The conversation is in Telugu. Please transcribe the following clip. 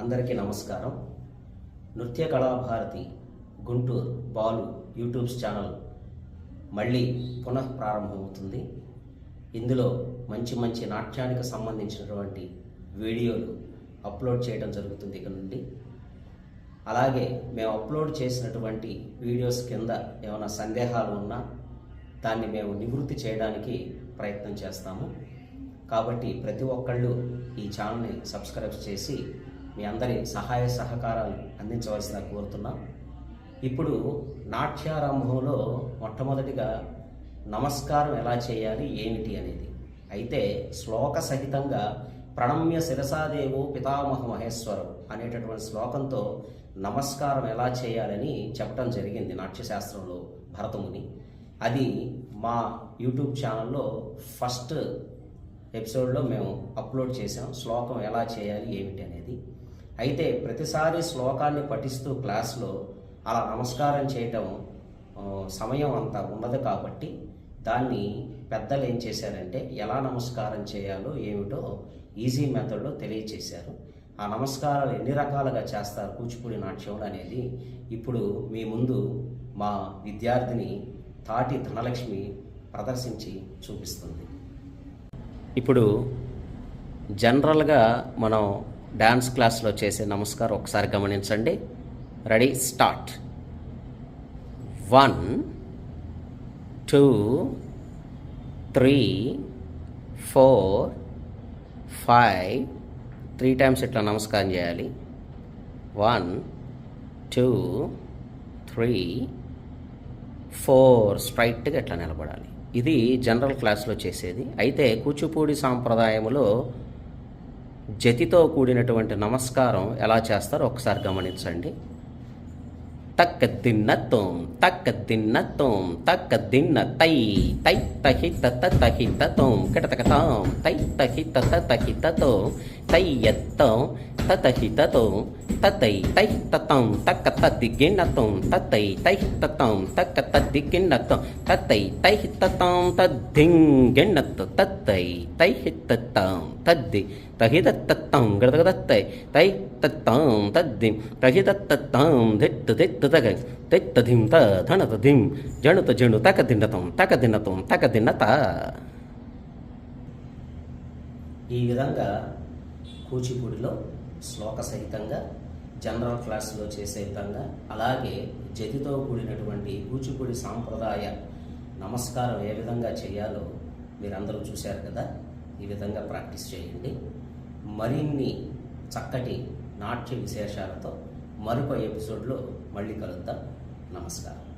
అందరికీ నమస్కారం. నృత్య కళాభారతి గుంటూరు బాలు యూట్యూబ్స్ ఛానల్ మళ్ళీ పునః ప్రారంభమవుతుంది. ఇందులో మంచి మంచి నాట్యానికి సంబంధించినటువంటి వీడియోలు అప్లోడ్ చేయడం జరుగుతుంది ఇక నుండి. అలాగే మేము అప్లోడ్ చేసినటువంటి వీడియోస్ కింద ఏమైనా సందేహాలు ఉన్నా దాన్ని మేము నివృత్తి చేయడానికి ప్రయత్నం చేస్తాము. కాబట్టి ప్రతి ఒక్కళ్ళు ఈ ఛానల్ని సబ్స్క్రైబ్ చేసి మీ అందరి సహాయ సహకారాలు అందించవలసిందిగా కోరుతున్నాం. ఇప్పుడు నాట్యారంభంలో మొట్టమొదటిగా నమస్కారం ఎలా చేయాలి ఏమిటి అనేది. అయితే శ్లోక సహితంగా ప్రణమ్య శిరసాదేవో పితామహ మహేశ్వరం అనేటటువంటి శ్లోకంతో నమస్కారం ఎలా చేయాలని చెప్పడం జరిగింది నాట్యశాస్త్రంలో భరతముని. అది మా యూట్యూబ్ ఛానల్లో ఫస్ట్ ఎపిసోడ్లో మేము అప్లోడ్ చేసాం శ్లోకం ఎలా చేయాలి ఏమిటి అనేది. అయితే ప్రతిసారి శ్లోకాన్ని పఠిస్తూ క్లాస్లో అలా నమస్కారం చేయటం సమయం అంత ఉండదు కాబట్టి దాన్ని పెద్దలు ఏం చేశారంటే ఎలా నమస్కారం చేయాలో ఏమిటో ఈజీ మెథడ్లో తెలియచేశారు. ఆ నమస్కారాలు ఎన్ని రకాలుగా చేస్తారు కూచిపూడి నాట్యంలో అనేది ఇప్పుడు మీ ముందు మా విద్యార్థిని తాటి ధనలక్ష్మి ప్రదర్శించి చూపిస్తుంది. ఇప్పుడు జనరల్గా మనం డ్యాన్స్ క్లాస్లో చేసే నమస్కారం ఒకసారి గమనించండి. Ready start. One two three four five. Three times ఇట్లా నమస్కారం చేయాలి. One two three four. స్ట్రైట్గా ఇట్లా నిలబడాలి. ఇది జనరల్ క్లాస్లో చేసేది. అయితే కూచిపూడి సాంప్రదాయంలో జతితో కూడినటువంటి నమస్కారం ఎలా చేస్తారో ఒకసారి గమనించండి. తక్క దిన్నత్వం తక్క దిన్నత్వం తక్క దిన్న తై తై తహి తత తహి తోం కిటతకతాం తై తహి తత తహి తోం తై ఎత్తం తతహి తోం తతై తై తతం తక్క తద్ది గిన్న తోం తతై తై తతం తక్క తద్ది గిన్న తోం తతై తై తతం తద్దిం గిన్న తత్తై తై తత్తం తద్ది తహి తత్తం గడగదత్తై తై తత్తం తద్దిం తహి తత్తం దిట్టు దిట్టు తగ తిత్త ధిం త ధణత ధిం జణుత జణు తక దిన్నతం తక దిన్నతం తక దిన్నత ఈ విధంగా కూచిపూడిలో శ్లోక సహితంగా జనరల్ క్లాసులో చేసే విధంగా అలాగే జతితో కూడినటువంటి కూచిపూడి సాంప్రదాయ నమస్కారం ఏ విధంగా చేయాలో మీరందరూ చూశారు కదా? ఈ విధంగా ప్రాక్టీస్ చేయండి. మరిన్ని చక్కటి నాట్య విశేషాలతో మరొక ఎపిసోడ్లో మళ్ళీ కలుద్దాం. నమస్కారం.